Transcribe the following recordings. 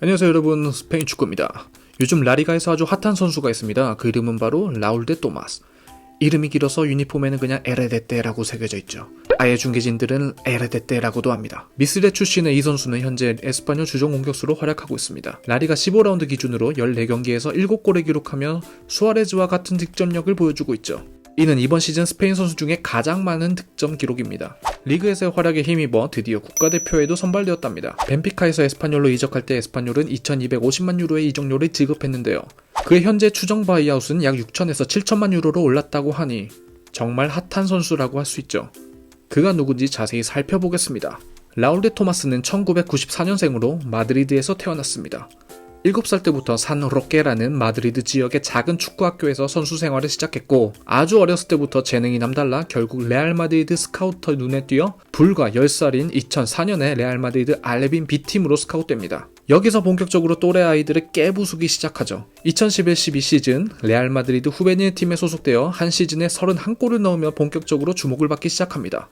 안녕하세요 여러분 스페인 축구입니다. 요즘 라리가에서 아주 핫한 선수가 있습니다. 그 이름은 바로 라울 데 토마스. 이름이 길어서 유니폼에는 그냥 에레데떼라고 새겨져 있죠. 아예 중계진들은 에레데떼라고도 합니다. 미스레 출신의 이 선수는 현재 에스파뇰 주전 공격수로 활약하고 있습니다. 라리가 15라운드 기준으로 14경기에서 7골을 기록하며 수아레즈와 같은 득점력을 보여주고 있죠. 이는 이번 시즌 스페인 선수 중에 가장 많은 득점 기록입니다. 리그에서의 활약에 힘입어 드디어 국가대표에도 선발되었답니다. 벤피카에서 에스파뇰로 이적할 때 에스파뇰은 2250만 유로의 이적료를 지급했는데요. 그의 현재 추정 바이아웃은 약 6천에서 7천만 유로로 올랐다고 하니 정말 핫한 선수라고 할 수 있죠. 그가 누군지 자세히 살펴보겠습니다. 라울데 토마스는 1994년생으로 마드리드에서 태어났습니다. 7살 때부터 산 로케라는 마드리드 지역의 작은 축구학교에서 선수 생활을 시작했고 아주 어렸을 때부터 재능이 남달라 결국 레알 마드리드 스카우터 눈에 띄어 불과 10살인 2004년에 레알 마드리드 알레빈 B팀으로 스카웃됩니다. 여기서 본격적으로 또래 아이들을 깨부수기 시작하죠. 2011-12 시즌 레알 마드리드 후베니엘 팀에 소속되어 한 시즌에 31골을 넣으며 본격적으로 주목을 받기 시작합니다.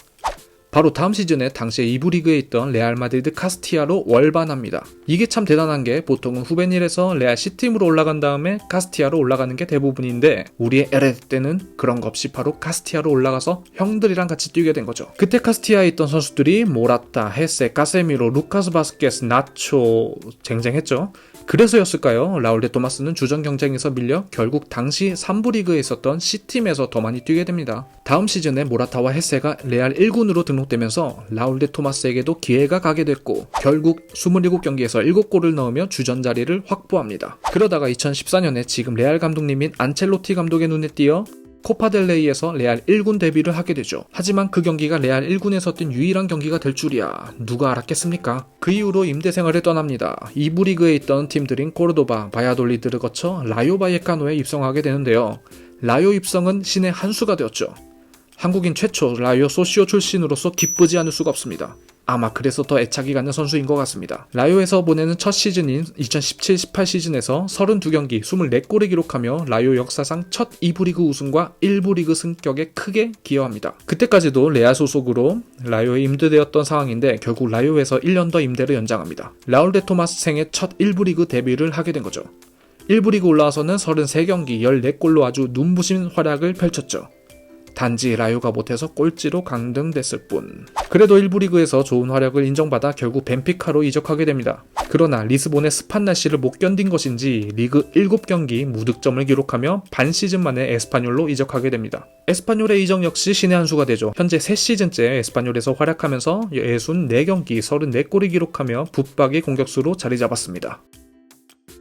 바로 다음 시즌에 당시에 2부 리그에 있던 레알 마드리드 카스티아로 월반합니다. 이게 참 대단한 게 보통은 후베닐에서 레알 C팀으로 올라간 다음에 카스티아로 올라가는 게 대부분인데 우리의 에레드 때는 그런 거 없이 바로 카스티아로 올라가서 형들이랑 같이 뛰게 된 거죠. 그때 카스티아에 있던 선수들이 모라타, 헤세, 카세미로, 루카스 바스케스, 나초 쟁쟁했죠. 그래서였을까요? 라울 데 토마스는 주전 경쟁에서 밀려 결국 당시 3부 리그에 있었던 C팀에서 더 많이 뛰게 됩니다. 다음 시즌에 모라타와 헤세가 레알 1군으로 등록 되면서 라울데 토마스에게도 기회가 가게 됐고 결국 27경기에서 7골을 넣으며 주전 자리를 확보합니다. 그러다가 2014년에 지금 레알 감독님인 안첼로티 감독의 눈에 띄어 코파델레이에서 레알 1군 데뷔를 하게 되죠. 하지만 그 경기가 레알 1군에서 뛴 유일한 경기가 될 줄이야. 누가 알았겠습니까? 그 이후로 임대 생활을 떠납니다. 2부 리그에 있던 팀들인 코르도바, 바야돌리드를 거쳐 라요 바이에카노에 입성하게 되는데요. 라요 입성은 신의 한 수가 되었죠. 한국인 최초 라요 소시오 출신으로서 기쁘지 않을 수가 없습니다. 아마 그래서 더 애착이 가는 선수인 것 같습니다. 라요에서 보내는 첫 시즌인 2017-18 시즌에서 32경기 24골을 기록하며 라요 역사상 첫 2부 리그 우승과 1부 리그 승격에 크게 기여합니다. 그때까지도 레아 소속으로 라요에 임대되었던 상황인데 결국 라요에서 1년 더 임대를 연장합니다. 라울 데 토마스 생의 첫 1부 리그 데뷔를 하게 된 거죠. 1부 리그 올라와서는 33경기 14골로 아주 눈부신 활약을 펼쳤죠. 단지 라요가 못해서 꼴찌로 강등됐을 뿐. 그래도 1부 리그에서 좋은 활약을 인정받아 결국 벤피카로 이적하게 됩니다. 그러나 리스본의 습한 날씨를 못 견딘 것인지 리그 7경기 무득점을 기록하며 반 시즌 만에 에스파뇰로 이적하게 됩니다. 에스파뇰의 이적 역시 신의 한 수가 되죠. 현재 3시즌째 에스파뇰에서 활약하면서 64경기 34골을 기록하며 붙박이 공격수로 자리 잡았습니다.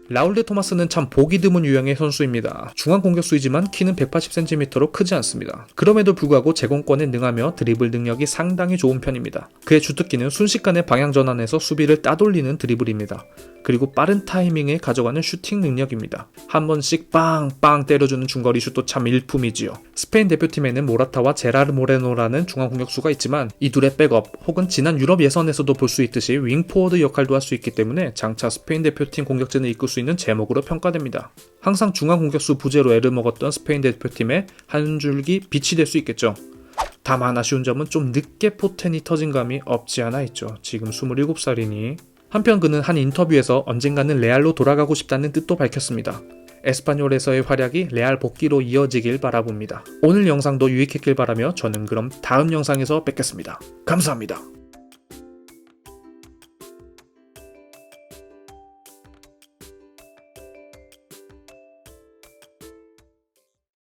라울레 토마스는 참 보기 드문 유형의 선수입니다. 중앙 공격수이지만 키는 180cm로 크지 않습니다. 그럼에도 불구하고 제공권에 능하며 드리블 능력이 상당히 좋은 편입니다. 그의 주특기는 순식간에 방향 전환해서 수비를 따돌리는 드리블입니다. 그리고 빠른 타이밍에 가져가는 슈팅 능력입니다. 한 번씩 빵빵 때려주는 중거리 슛도 참 일품이지요. 스페인 대표팀에는 모라타와 제라르 모레노라는 중앙 공격수가 있지만 이 둘의 백업 혹은 지난 유럽 예선에서도 볼 수 있듯이 윙포워드 역할도 할 수 있기 때문에 장차 스페인 대표팀 공격진을 이끌 수 있는 제목으로 평가됩니다. 항상 중앙 공격수 부재로 애를 먹었던 스페인 대표팀의 한 줄기 빛이 될 수 있겠죠. 다만 아쉬운 점은 좀 늦게 포텐이 터진 감이 없지 않아 있죠. 지금 27살이니 한편 그는 한 인터뷰에서 언젠가는 레알로 돌아가고 싶다는 뜻도 밝혔습니다. 에스파뇰에서의 활약이 레알 복귀로 이어지길 바라봅니다. 오늘 영상도 유익했길 바라며 저는 그럼 다음 영상에서 뵙겠습니다. 감사합니다.